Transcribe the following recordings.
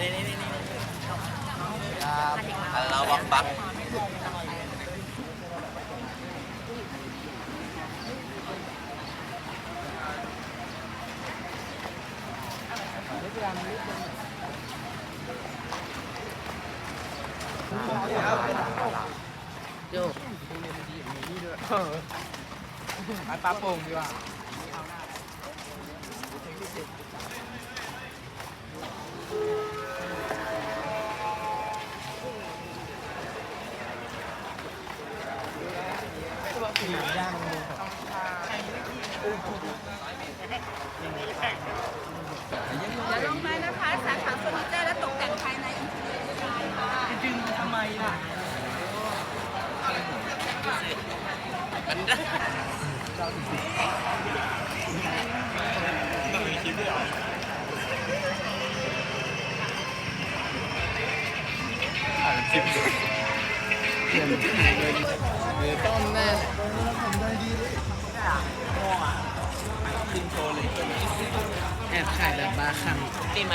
นี่นี่นี่ครับเราวังปักโยกไปปลาโป่งดีกว่า มันได้มือต้มแน่แอบขายแบบบาคังตีไหม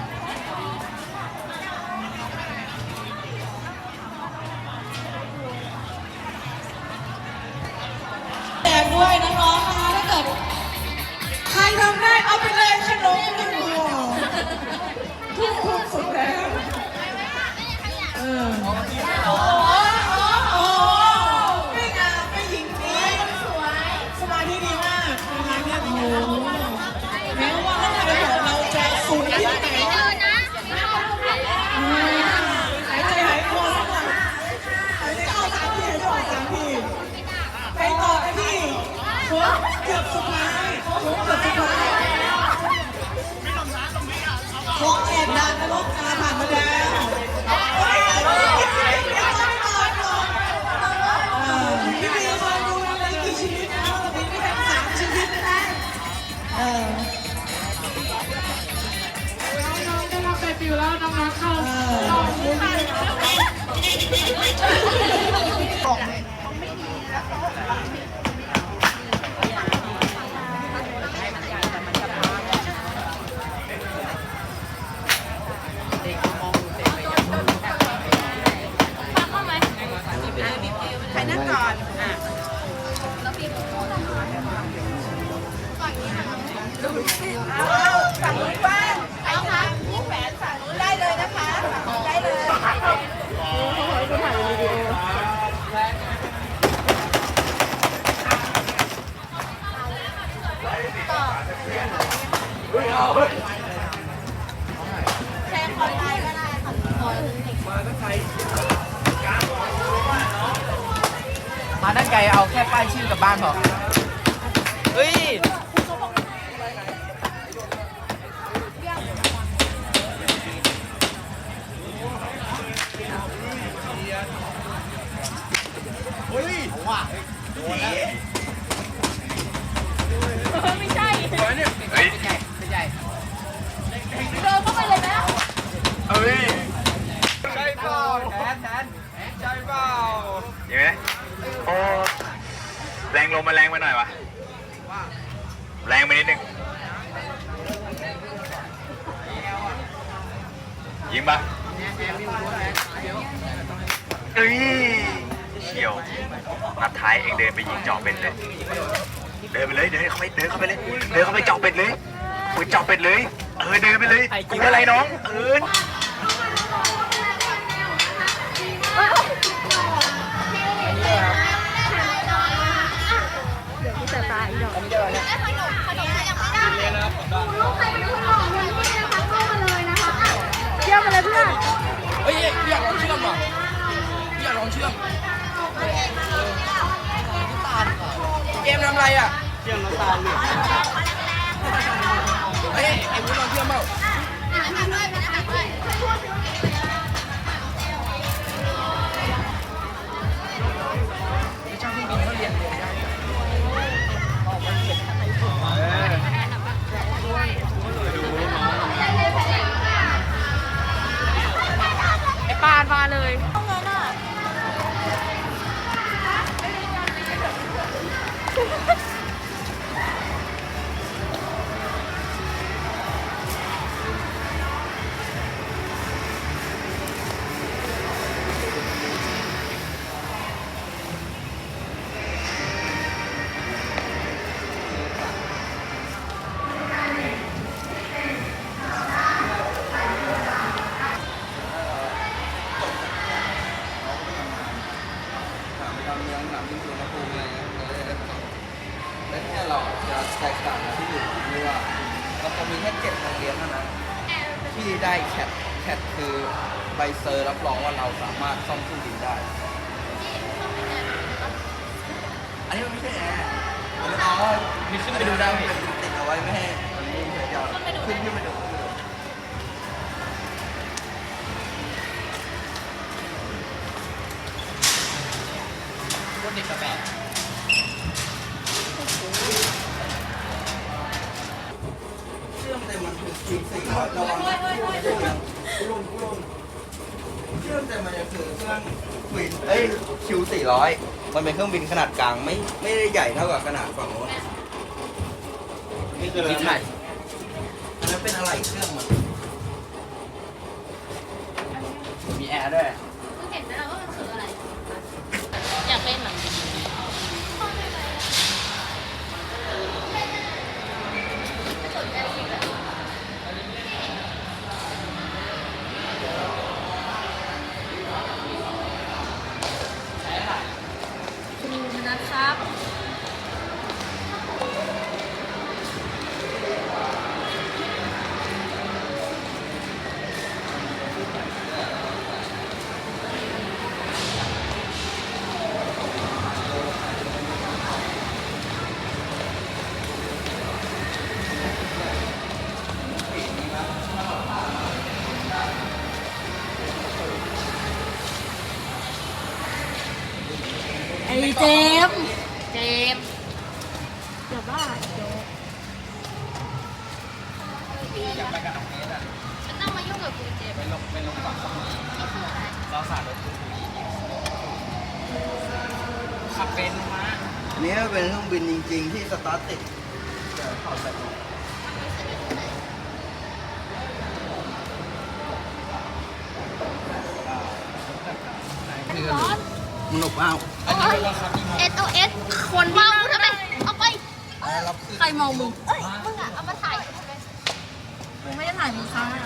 รับใบปลิวแล้วน้องๆเข้าเอต่ออคิวไปใค มาด้านไกลเอาแค่ป้ายชื่อกลับบ้านพอเฮ้ยเฮ้ยโหว่ะไม่ใช่เฮ้ยไม่ใช่ไม่ใช่เดินเข้าไปเลยนะเฮ้ยใช่เปล่าแทนแทนใช่เปล่าเห็นไหม โอ้แรงลมมาแรงไปหน่อยวะแรงไปนิดนึงยิงปะเอ้ยเฉียวนัดท้ายเองเดินไปยิงเจาะเป็ดเลย เดินไปเลยเดินเข้าไปเดินเข้าไปเลยเดินเข้าไปเจาะเป็ดเลยปืนเจาะเป็ดเลย เออเดินไปเลยยิงอะไรน้องเออเที่ยวกันเลยเพื่อน เฮ้ยอยากลองเชื่อมอะอยากลองเชื่อมเกมทำอะไรอะ เชื่อมน้ำตาลเนี่ยเฮ้ยไอ้วุ้นเราเชื่อมเมาไอ้ปาาเลย เมืองถามที่สุวรรณภูมิอะไรเงี้ยเราจะได้ตอบและแค่เราจะแตกต่างกับที่อื่นที่ว่าเราจะมีแค่เจ็ดโรงเรียนเท่านั้นที่ได้แคทแคทคือใบเซอร์รับรองว่าเราสามารถซ่อมเครื่องบินได้ อันนี้มันไม่ใช่แอร์มันเอามีขึ้นไปดูได้เป็นติดเอาไว้ไม่ให้มันนิ่งเฉยๆขึ้นขึ้นไปดูขึ้นไปดู รถเด็กกระแบะเครื่องเต็มมันคือคิวสี่ร้อยระวังนะคุณลุงคุณลุงเชื่องเต็มมันจะคือเครื่องควีนเอ้ยคิวสี่ร้อยมันเป็นเครื่องบินขนาดกลางไม่ไม่ได้ใหญ่เท่ากับขนาดฝั่งโน้นนี่คืออะไรนะอันนั้นเป็นอะไรเครื่องมันมีแอร์ด้วย อ้เจมส์เจมส์อย่าบ้าอยากไปกับน้องเนสอะมันต้องมายุ่งกับกูเจมส์ไปลงไปลงฝั่งสมุยเราสาดรถสมุยขับเป็นมาอันนี้เป็นเครื่องบินจริง ๆ ที่สตาร์ทติดแต่ถอดแบบ มันหนุกเอาเอสโอเอสคนเมาทำไมเอาไป ใครมองมึงเอ้ยมึงอะเอามาถ่ายมมึงไม่ได้ถ่ายมึงค้างอะ